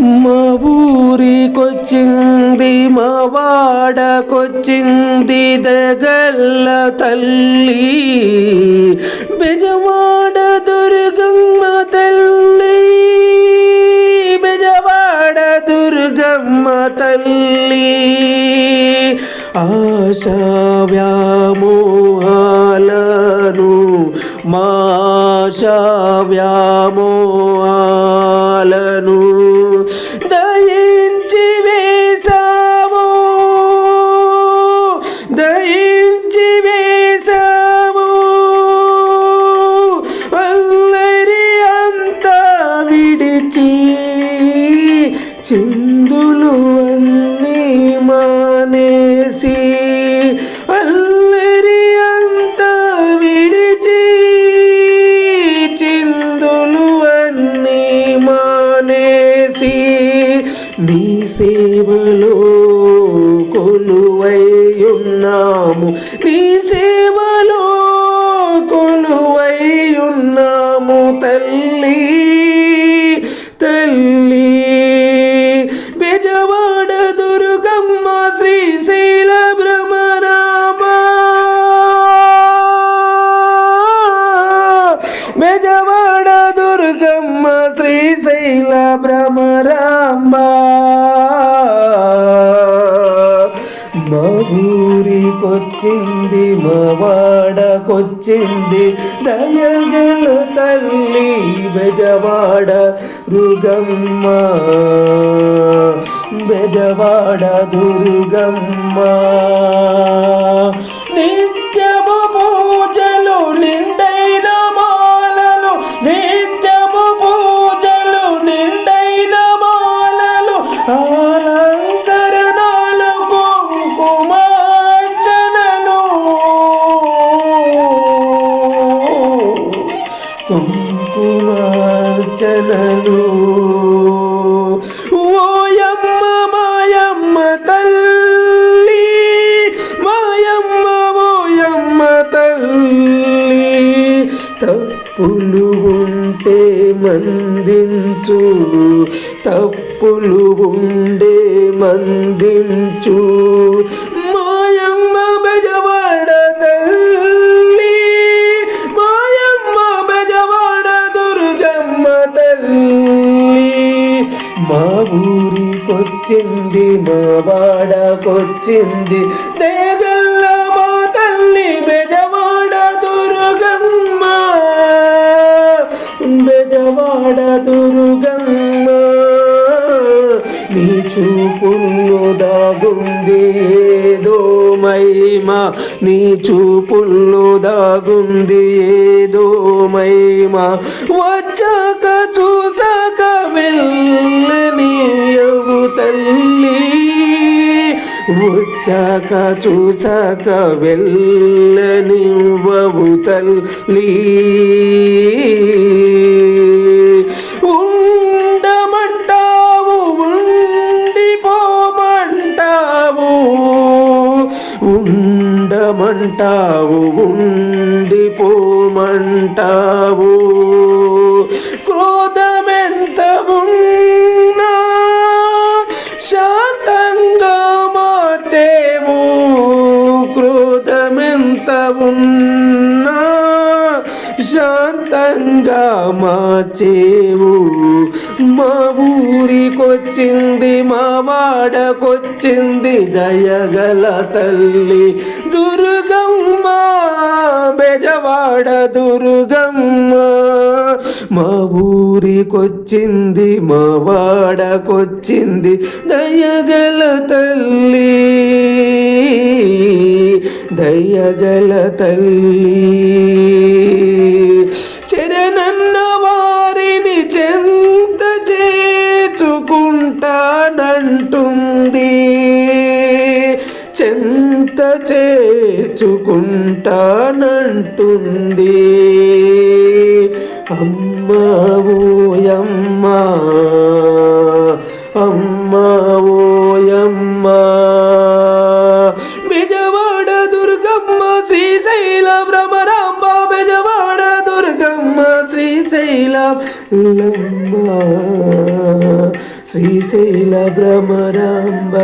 మా ఊరికొచ్చింది మా వాడకొచ్చింది దగల్ల తల్లి. బెజవాడ దుర్గమ్మ తల్లి. బెజవాడ దుర్గమ్మ తల్లి. ఆశా వ్యామోహాలను మాశా వ్యామోహా నీ సేవలో కొలువై ఉన్నాము నీ సేవలో కొలువై ఉన్నాము తల్లి తల్లి. బెజవాడ దుర్గమ్మ శ్రీశైల భ్రమరామ. బెజవాడ దుర్గమ్మ శ్రీశైల భ్రమరాంబ. మా ఊరికొచ్చింది మా వాడకొచ్చింది దయగల తల్లి బెజవాడ రుగమ్మ. బెజవాడ దుర్గమ్మ. కుంకుమార్చనలు. ఓయమ్మ మాయమ్మ తల్లి మాయమ్మ ఓయమ్మ తల్లి తప్పులు ఉంటే మందించు తప్పులు ఉండే మందించు వాడకొచ్చింది దేగల్ల మా తల్లి బెజవాడ దుర్గమ్మ. బెజవాడ దుర్గమ్మ. నీ చూపుల్లో దాగుంది ఏదో మైమా నీ చూపుల్లో దాగుంది ఏదో మహిమ. వచ్చాక చూసాక వెళ్ళనీయవు. తల్లి వచ్చాక చూసాక వెళ్ళనివ్వవు తల్లి. ఉండమంటావు ఉండిపోమంటావు ఉండమంటావు ఉండిపోమంటావు. ఉన్నా శాంతంగా మార్చేవు. మా ఊరికొచ్చింది మా వాడకొచ్చింది దయగల తల్లి దుర్గమ్మ. బెజవాడ దుర్గమ్మ. మా ఊరికొచ్చింది మా వాడకొచ్చింది దయగల తల్లి. దయగల తల్లి శరణన్న వారిని చెంత చేచుకుంటానంటుంది చెంత చేచుకుంటానంటుంది అమ్మ శ్రీశైల భ్రమరాంబ